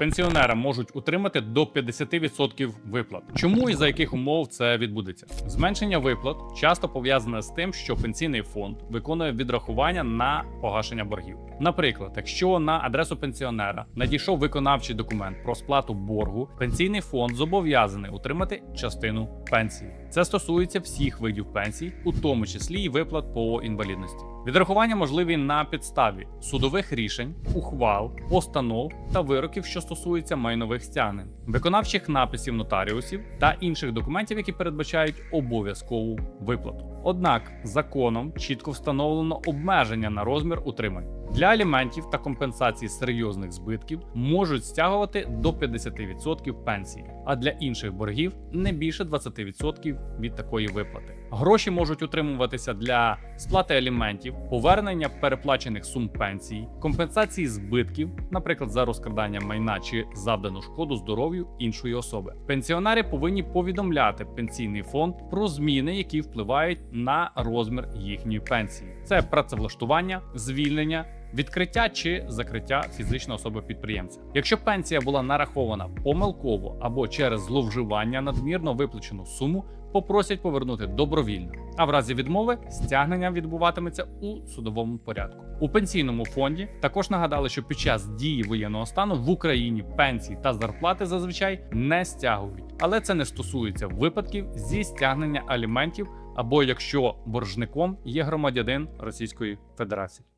Пенсіонера можуть утримати до 50% виплат. Чому і за яких умов це відбудеться? Зменшення виплат часто пов'язане з тим, що пенсійний фонд виконує відрахування на погашення боргів. Наприклад, якщо на адресу пенсіонера надійшов виконавчий документ про сплату боргу, пенсійний фонд зобов'язаний утримати частину пенсії. Це стосується всіх видів пенсій, у тому числі і виплат по інвалідності. Відрахування можливі на підставі судових рішень, ухвал, постанов та вироків, що стосуються майнових стягнень, виконавчих написів нотаріусів та інших документів, які передбачають обов'язкову виплату. Однак законом чітко встановлено обмеження на розмір утримань. Для аліментів та компенсації серйозних збитків можуть стягувати до 50% пенсії, а для інших боргів не більше 20% від такої виплати. Гроші можуть утримуватися для сплати аліментів, повернення переплачених сум пенсій, компенсації збитків, наприклад, за розкрадання майна чи завдану шкоду здоров'ю іншої особи. Пенсіонери повинні повідомляти пенсійний фонд про зміни, які впливають на розмір їхньої пенсії. Це працевлаштування, звільнення. Відкриття чи закриття фізичної особи підприємця. Якщо пенсія була нарахована помилково або через зловживання надмірно виплачену суму, попросять повернути добровільно. А в разі відмови стягнення відбуватиметься у судовому порядку. У пенсійному фонді також нагадали, що під час дії воєнного стану в Україні пенсії та зарплати зазвичай не стягують, але це не стосується випадків зі стягнення аліментів або якщо боржником є громадянин Російської Федерації.